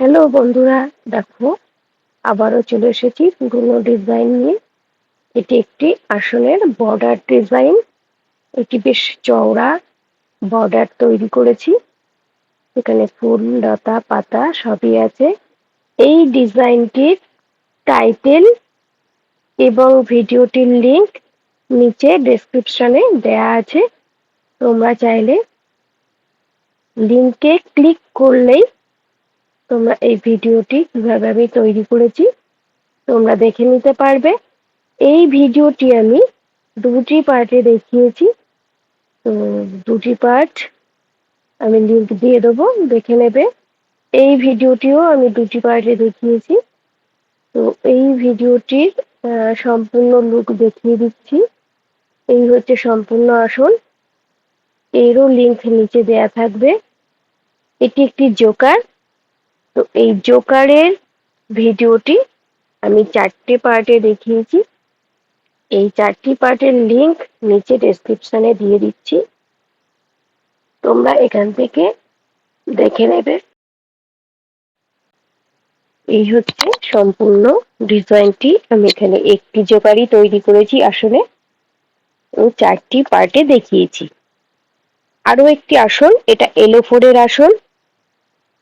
Hello বন্ধুরা, দেখো, আবারও চলে এসেছি পুরনো ডিজাইন নিয়ে। এটি একটি আসনের বর্ডার ডিজাইন এটি বেশ চওড়া বর্ডার তৈরি করেছি। এখানে ফুল, লতা, পাতা সবই আছে। এই ডিজাইনটির টাইটেল এবং ভিডিওটির লিংক নিচে ডেসক্রিপশনে দেয়া আছে। তোমরা চাইলে লিংকে ক্লিক করলেই তোমরা এই ভিডিওটি কীভাবে আমি তৈরি করেছি, তোমরা দেখে নিতে পারবে। এই ভিডিওটি আমি দুটি পার্টে দেখিয়েছি। তো দুটি পার্ট আমি লিঙ্ক দিয়ে দেবো, দেখে নেবে। এই ভিডিওটিও আমি দুটি পার্টে দেখিয়েছি। তো এই ভিডিওটির সম্পূর্ণ লুক দেখিয়ে দিচ্ছি। এই হচ্ছে সম্পূর্ণ আসন এরও লিঙ্ক নিচে দেয়া থাকবে। এটি একটি জোকার তো এই জোকারের ভিডিওটি আমি চারটে পার্টে দেখিয়েছি। এই চারটি পার্টের লিংক নিচে ডেসক্রিপশনে দিয়ে দিচ্ছি। তোমরা এখান থেকে দেখে নেবে। এই হচ্ছে সম্পূর্ণ ডিজাইনটি। আমি এখানে একটি জোকারি তৈরি করেছি আসলে। ও চারটি পার্টে দেখিয়েছি। আরও একটি আসন এটা এলোফোরের আসন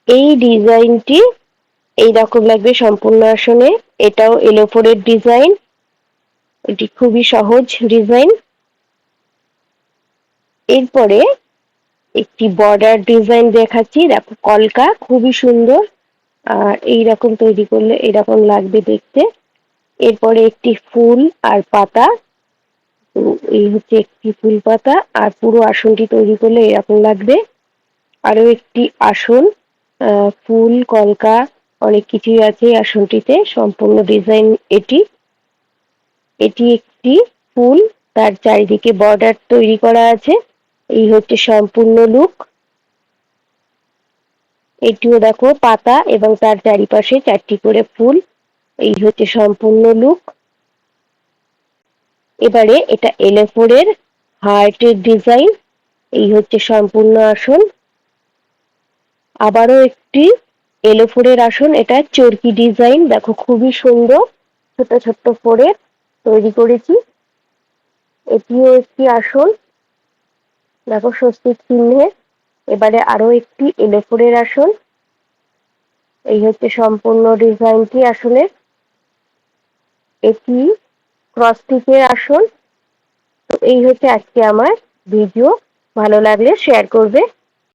এই ডিজাইনটি এই রকম লাগবে সম্পূর্ণ আসনে। এটাও এলোফোরের ডিজাইন। এটি খুবই সহজ ডিজাইন। এরপরে একটি বর্ডার ডিজাইন দেখাচ্ছি। দেখো, কলকা খুবই সুন্দর। আর এইরকম তৈরি করলে এরকম লাগবে দেখতে। এরপরে একটি ফুল আর পাতা। তো এই হচ্ছে একটি ফুল পাতা। আর পুরো আসনটি তৈরি করলে এরকম লাগবে। আরও একটি আসন। ফুল, কলকা, অনেক কিছুই আছে আসনটিতে, সম্পূর্ণ ডিজাইন এটি। এটি একটি ফুল, তার চারিদিকে বর্ডার তৈরি করা আছে। এই হচ্ছে সম্পূর্ণ লুক এটিও দেখো পাতা এবং তার চারিপাশে চারটি করে ফুল। এই হচ্ছে সম্পূর্ণ লুক এবারে এটা এলেফোরের হার্টের ডিজাইন এই হচ্ছে সম্পূর্ণ আসন। আবারও একটি এলোফোরের আসন, এটা চরকি ডিজাইন, দেখো খুবই সুন্দর, ছোট ছোট্ট ফোরের তৈরি করেছি। এটিও একটি আসন, দেখো স্বস্তিক চিহ্নে, এবারে আরও একটি এলোফোরের আসন। এই হচ্ছে সম্পূর্ণ ডিজাইনটি আসলে এটি ক্রসটিকের আসন, তো এই হচ্ছে আজকে আমার ভিডিও। ভালো লাগলে শেয়ার করবে।